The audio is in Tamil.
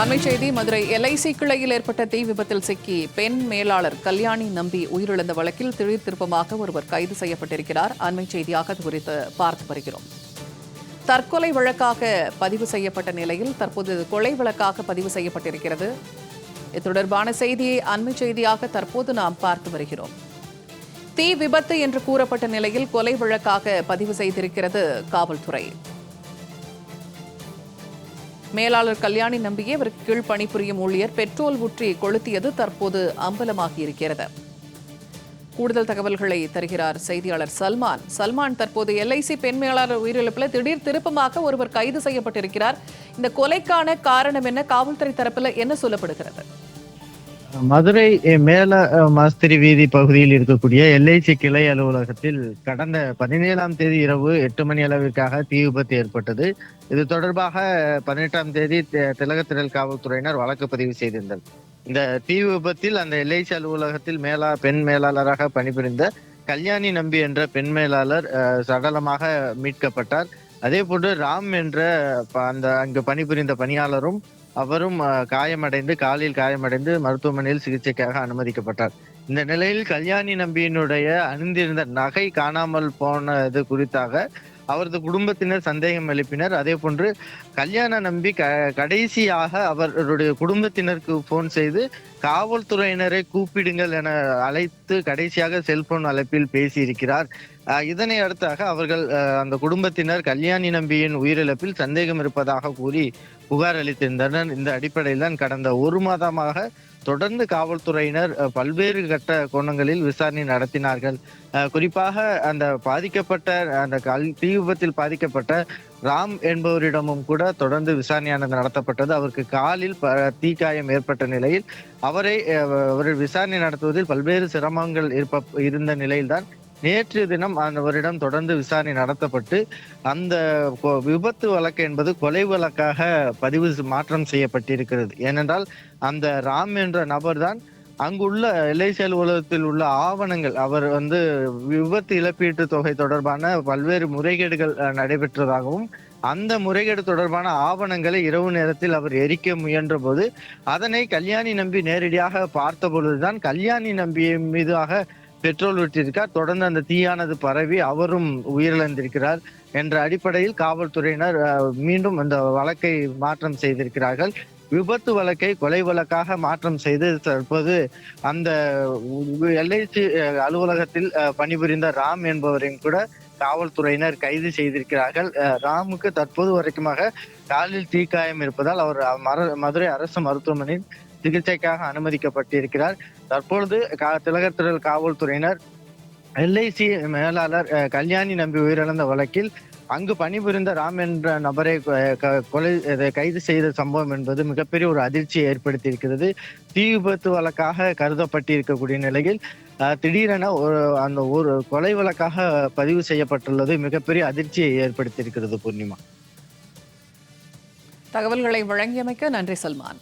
அண்மை செய்தி மதுரை எல்ஐசி கிளையில் ஏற்பட்ட தீ விபத்தில் சிக்கி பெண் மேலாளர் கல்யாணி நம்பி உயிரிழந்த வழக்கில் திடீர் திருப்பமாக ஒருவர் கைது செய்யப்பட்டிருக்கிறார். அண்மை செய்தியாக குறித்து பார்த்து வருகிறோம். தற்கொலை வழக்காக பதிவு செய்யப்பட்ட நிலையில் தற்போது கொலை வழக்காக பதிவு செய்யப்பட்டிருக்கிறது. இது தொடர்பான செய்தியை அண்மை செய்தியாக தற்போது நாம் பார்த்து வருகிறோம். தீ விபத்து என்று கூறப்பட்ட நிலையில் கொலை வழக்காக பதிவு செய்திருக்கிறது காவல்துறை. மேலாளர் கல்யாணி நம்பியே இவருக்கு கீழ் பணிபுரியும் ஊழியர் பெட்ரோல் ஊற்றி கொளுத்தியது தற்போது அம்பலமாகி இருக்கிறது கூடுதல் தகவல்களை தருகிறார் செய்தியாளர் சல்மான். சல்மான் தற்போது எல்ஐசி பெண் மேலாளர் உயிரிழப்பில் திடீர் திருப்பமாக ஒருவர் கைது செய்யப்பட்டிருக்கிறார். இந்த கொலைக்கான காரணம் என்ன? காவல்துறை தரப்பில் என்ன சொல்லப்படுகிறது? மதுரை மேல மாஸ்திரி வீதி பகுதியில் இருக்கக்கூடிய எல்ஐசி கிளை அலுவலகத்தில் கடந்த பதினேழாம் தேதி இரவு எட்டு மணி அளவிற்காக தீ விபத்து ஏற்பட்டது. இது தொடர்பாக பதினெட்டாம் தேதி தி- திலகத்திரல் காவல்துறையினர் வழக்கு பதிவு செய்திருந்தனர் இந்த தீ விபத்தில் அந்த எல்ஐசி அலுவலகத்தில் மேலா பெண் மேலாளராக பணிபுரிந்த கல்யாணி நம்பி என்ற பெண் மேலாளர் அஹ், சடலமாக மீட்கப்பட்டார். அதே போன்று ராம் என்ற ப- அந்த அங்கு பணிபுரிந்த பணியாளரும் அவரும் அஹ், காயமடைந்து காலில் காயமடைந்து மருத்துவமனையில் சிகிச்சைக்காக அனுமதிக்கப்பட்டார். இந்த நிலையில் கல்யாணி நம்பியினுடைய அணிந்திருந்த நகை காணாமல் போனது குறித்தாக அவரது குடும்பத்தினர் சந்தேகம் எழுப்பினர். அதே போன்று கல்யாண நம்பி க கடைசியாக அவருடைய குடும்பத்தினருக்கு போன் செய்து காவல்துறையினரை கூப்பிடுங்கள் என அழைத்து கடைசியாக செல்போன் அழைப்பில் பேசியிருக்கிறார். அஹ், இதனை அடுத்தாக அவர்கள் அந்த குடும்பத்தினர் கல்யாணி நம்பியின் உயிரிழப்பில் சந்தேகம் இருப்பதாக கூறி புகார் அளித்திருந்தனர். இந்த அடிப்படையில் தான் கடந்த ஒரு மாதமாக தொடர்ந்து காவல்துறையினர் பல்வேறு கட்ட கோணங்களில் விசாரணை நடத்தினார்கள். குறிப்பாக அந்த பாதிக்கப்பட்ட அந்த கல் தீ விபத்தில் பாதிக்கப்பட்ட ராம் என்பவரிடமும் கூட தொடர்ந்து விசாரணையானது நடத்தப்பட்டது. அவருக்கு காலில் ப- தீக்காயம் ஏற்பட்ட நிலையில் அவரை அஹ், விசாரணை நடத்துவதில் பல்வேறு சிரமங்கள் இருப்ப இருந்த நிலையில்தான் நேற்று தினம் அவரிடம் தொடர்ந்து விசாரணை நடத்தப்பட்டு அந்த கொ- விபத்து வழக்கு என்பது கொலை வழக்காக பதிவு மாற்றம் செய்யப்பட்டிருக்கிறது. ஏனென்றால் அந்த ராம் என்ற நபர்தான் அங்குள்ள எல்ஐசி அலுவலகத்தில் உள்ள ஆவணங்கள் அவர் வந்து விபத்து இழப்பீட்டு தொகை தொடர்பான பல்வேறு முறைகேடுகள் நடைபெற்றதாகவும் அந்த முறைகேடு தொடர்பான ஆவணங்களை இரவு நேரத்தில் அவர் எரிக்க முயன்ற போது அதனை கல்யாணி நம்பி நேரடியாக பார்த்த பொழுதுதான் கல்யாணி நம்பி மீதாக பெட்ரோல் விட்டிருக்கார் தொடர்ந்து அந்த தீயானது பரவி அவரும் உயிரிழந்திருக்கிறார் என்ற அடிப்படையில் காவல்துறையினர் அஹ், மீண்டும் அந்த வழக்கை மாற்றம் செய்திருக்கிறார்கள். விபத்து வழக்கை கொலை வழக்காக மாற்றம் செய்து தற்போது அந்த எல்ஐசி அலுவலகத்தில் அஹ், பணிபுரிந்த ராம் என்பவரையும் கூட காவல்துறையினர் கைது செய்திருக்கிறார்கள். ராமுக்கு தற்போது வரைக்குமாக காலில் தீக்காயம் இருப்பதால் அவர் மர- மதுரை அரசு மருத்துவமனையில் சிகிச்சைக்காக அனுமதிக்கப்பட்டிருக்கிறார். தற்பொழுது கா- திலகத்திரல் காவல்துறையினர் எல்ஐசி மேலாளர் கல்யாணி நம்பி உயிரிழந்த வழக்கில் அங்கு பணிபுரிந்த ராம் என்ற நபரை க- கொலை கைது செய்த சம்பவம் என்பது மிகப்பெரிய ஒரு அதிர்ச்சியை ஏற்படுத்தியிருக்கிறது. தீ விபத்து வழக்காக கருதப்பட்டிருக்கக்கூடிய நிலையில் அஹ், திடீரென ஒரு அந்த ஒரு கொலை வழக்காக பதிவு செய்யப்பட்டுள்ளது. மிகப்பெரிய அதிர்ச்சியை ஏற்படுத்தியிருக்கிறது பூர்ணிமா. தகவல்களை வழங்கியமைக்க நன்றி சல்மான்.